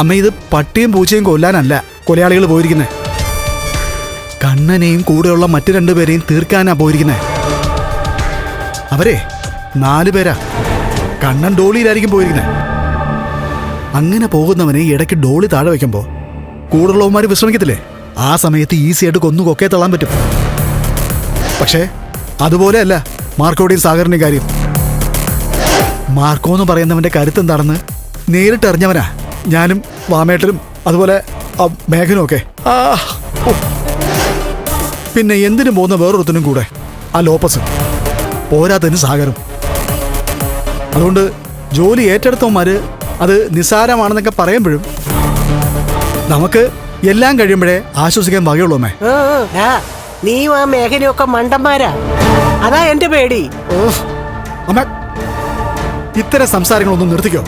അമ്മ ഇത് പട്ടിയും പൂച്ചയും കൊല്ലാനല്ല. കൊലയാളികൾ പോയിരിക്കുന്നത് കണ്ണനെയും കൂടെയുള്ള മറ്റു രണ്ടുപേരെയും തീർക്കാനാ പോയിരിക്കുന്നത് അവരെ നാലു പേരാ. കണ്ണൻ ഡോളിയിലായിരിക്കും പോയിരിക്കുന്നത് അങ്ങനെ പോകുന്നവനെ ഇടയ്ക്ക് ഡോളി താഴെ വയ്ക്കുമ്പോൾ കൂടുള്ളവന്മാർ വിശ്രമിക്കത്തില്ലേ? ആ സമയത്ത് ഈസി ആയിട്ട് കൊന്നു കൊക്കെ തള്ളാൻ പറ്റും. പക്ഷേ അതുപോലെയല്ല മാർക്കോടെയും സാഗറിന്റെയും കാര്യം. മാർക്കോ എന്ന് പറയുന്നവന്റെ കരുത്തെന്താണെന്ന് നേരിട്ട് അറിഞ്ഞവനാ ഞാനും വാമേട്ടനും അതുപോലെ മേഘനും ഒക്കെ. പിന്നെ എന്തിനും പോകുന്ന വേറൊരുത്തനും കൂടെ? ആ ലോപ്പസ്. പോരാത്തതിന് സാഗരം. അതുകൊണ്ട് ജോലി ഏറ്റെടുത്തവന്മാര് അത് നിസ്സാരമാണെന്നൊക്കെ പറയുമ്പോഴും നമുക്ക് എല്ലാം കഴിയുമ്പോഴേ ആശ്വസിക്കാൻ വകയുള്ളൂ അമ്മേ. ആ, ആ, ആ, നീയും മണ്ടന്മാരാ. അതാ എന്റെ പേടി. അമ്മ ഇത്തരം സംസാരങ്ങളൊന്നും നിർത്തിക്കോ.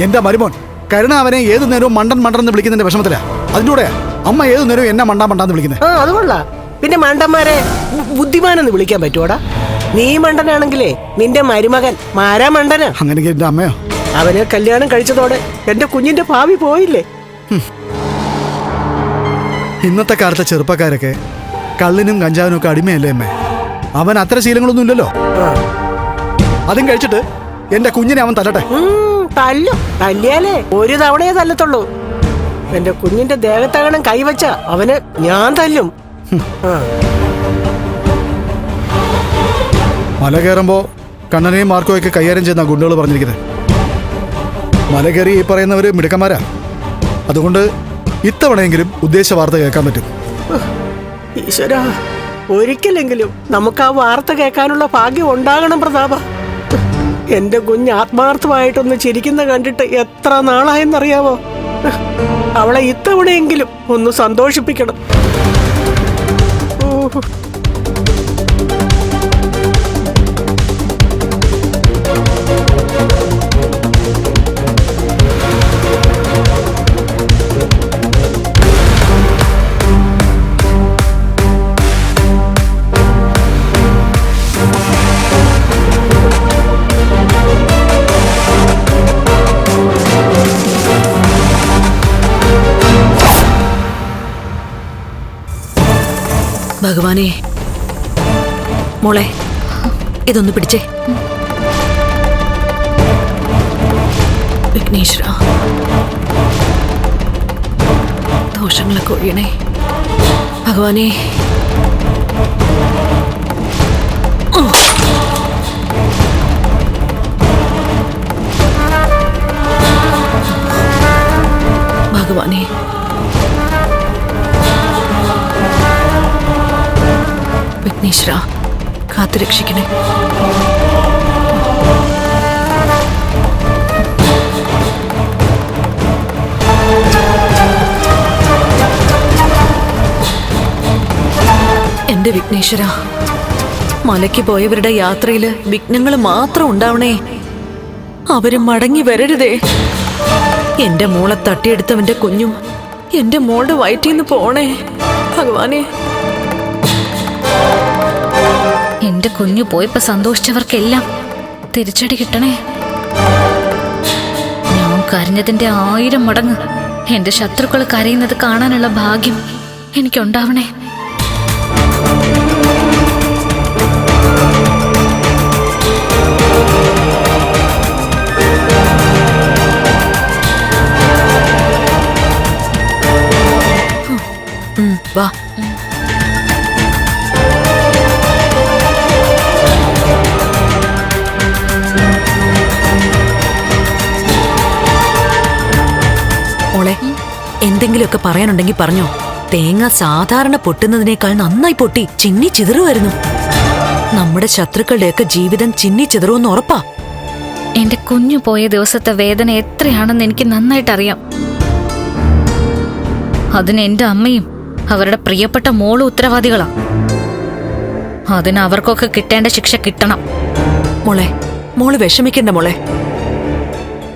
എന്റെ മരുമോൻ കരുണ അവനെ ഏതു നേരവും മണ്ടൻ മണ്ടൻ എന്ന് വിളിക്കുന്നതിന്റെ വിഷമത്തിലാ. അതിലൂടെ കൂടെ അമ്മ ഏതു നേരവും എന്നെ മണ്ടാ മണ്ടാന്ന് വിളിക്കുന്നത് ആ അത് കൊള്ളാം. പിന്നെ മണ്ടന്മാരെ ബുദ്ധിമാനെന്ന് വിളിക്കാൻ പറ്റുമോടാ നീ മണ്ടനാണെങ്കിലേ നിന്റെ മരുമകൻ മാരാ മണ്ടനാ? അങ്ങനെ എന്റെ അമ്മയോ? അവന് കല്യാണം കഴിച്ചതോടെ എന്റെ കുഞ്ഞിന്റെ ഭാവി പോയില്ലേ? ഇന്നത്തെ കാലത്തെ ചെറുപ്പക്കാരൊക്കെ കള്ളിനും കഞ്ചാവിനും ഒക്കെ അടിമയല്ലേ അമ്മേ? അവൻ അത്ര ശീലങ്ങളൊന്നും ഇല്ലല്ലോ? അതും കഴിച്ചിട്ട് എന്റെ കുഞ്ഞിനെ അവൻ തല്ലട്ടെ. തല്ലും തല്ലിയാലേ ഒരു തവണയേ തല്ലത്തുള്ളൂ. എന്റെ കുഞ്ഞിന്റെ ദേഹത്തകണം കൈവച്ച അവന് ഞാൻ തല്ലും. മല കയറുമ്പോ കണ്ണനെയും മാർക്കോയൊക്കെ കൈകാര്യം ചെയ്യുന്ന ഗുണ്ടുകൾ പറഞ്ഞിരിക്കുന്നത് മല കയറി ഈ പറയുന്നവര് മിടുക്കന്മാരാ. അതുകൊണ്ട് ഇത്തവണയെങ്കിലും ഉദ്ദേശ വാർത്ത കേൾക്കാൻ പറ്റും. ഈശ്വരാ ഒരിക്കലെങ്കിലും നമുക്ക് ആ വാർത്ത കേൾക്കാനുള്ള ഭാഗ്യം ഉണ്ടാകണം പ്രതാപ. എന്റെ കുഞ്ഞ് ആത്മാർത്ഥമായിട്ടൊന്ന് ചിരിക്കുന്ന കണ്ടിട്ട് എത്ര നാളായെന്നറിയാവോ? അവളെ ഇത്തവണയെങ്കിലും ഒന്ന് സന്തോഷിപ്പിക്കണം. ഓ ഭഗവാനെ. മോളെ ഇതൊന്ന് പിടിച്ചേ. വിഘ്നേശ്വര ദോഷങ്ങളൊക്കെ ഒഴിയണേ. ഭഗവാനെ. ഭഗവാനെ. വിഘ്നേശ്വര കാത്തുരക്ഷിക്കണേ എന്റെ വിഘ്നേശ്വര മലയ്ക്ക് പോയവരുടെ യാത്രയിൽ വിഘ്നങ്ങൾ മാത്രം ഉണ്ടാവണേ. അവർ മടങ്ങി വരരുതേ. എന്റെ മോളെ തട്ടിയെടുത്തവന്റെ കുഞ്ഞും എന്റെ മോളുടെ വയറ്റിന്ന് പോണേ. ഭഗവാനെ എന്റെ കുഞ്ഞു പോയപ്പോ സന്തോഷിച്ചവർക്കെല്ലാം തിരിച്ചടി കിട്ടണേ. ഞാൻ കരഞ്ഞതിന്റെ ആയിരം മടങ്ങ് എന്റെ ശത്രുക്കൾ കരയുന്നത് കാണാനുള്ള ഭാഗ്യം എനിക്കുണ്ടാവണേ. വാ. എന്തെങ്കിലുമൊക്കെ പറയാനുണ്ടെങ്കിൽ പറഞ്ഞോ. തേങ്ങ സാധാരണ പൊട്ടുന്നതിനേക്കാൾ നന്നായി പൊട്ടി ചിന്നി ചിതറുമായിരുന്നു. നമ്മുടെ ശത്രുക്കളുടെയൊക്കെ ജീവിതം ചിന്നി ചിതറുമെന്ന് ഉറപ്പാ. എന്റെ കുഞ്ഞു പോയ ദിവസത്തെ വേദന എത്രയാണെന്ന് എനിക്ക് നന്നായിട്ട് അറിയാം അതിന് എന്റെ അമ്മയും അവരുടെ പ്രിയപ്പെട്ട മോളും ഉത്തരവാദികളാ. അതിന് അവർക്കൊക്കെ കിട്ടേണ്ട ശിക്ഷ കിട്ടണം. മോളെ മോൾ വിഷമിക്കണ്ട മോളെ.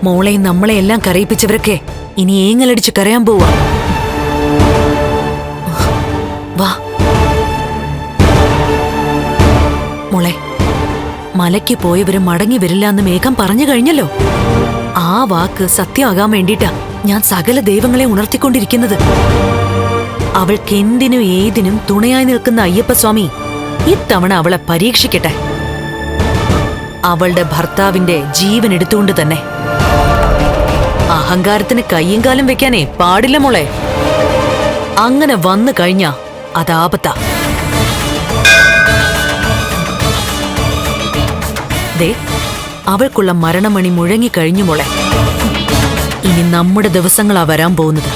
മോളെയും നമ്മളെ എല്ലാം കരയിപ്പിച്ചവരൊക്കെ ഇനി ഏങ്ങലടിച്ച് കരയാൻ പോവാ. വാ. മോളെ മലയ്ക്ക് പോയവരും മടങ്ങി വരില്ല എന്ന് മേഘം പറഞ്ഞു കഴിഞ്ഞല്ലോ. ആ വാക്ക് സത്യമാകാൻ വേണ്ടിട്ടാ ഞാൻ സകല ദൈവങ്ങളെ ഉണർത്തിക്കൊണ്ടിരിക്കുന്നത്. അവൾക്ക് എന്തിനും ഏതിനും തുണയായി നിൽക്കുന്ന അയ്യപ്പസ്വാമി ഇത്തവണ അവളെ പരീക്ഷിക്കട്ടെ. അവളുടെ ഭർത്താവിന്റെ ജീവൻ എടുത്തുകൊണ്ട് തന്നെ. അഹങ്കാരത്തിന് കയ്യും കാലും വെക്കാനേ പാടില്ല മോളെ. അങ്ങനെ വന്നു കഴിഞ്ഞാ അതാപത്താ ദേ അവൾക്കുള്ള മരണമണി മുഴങ്ങിക്കഴിഞ്ഞു മോളെ. ഇനി നമ്മുടെ ദിവസങ്ങളാ വരാൻ പോകുന്നത്.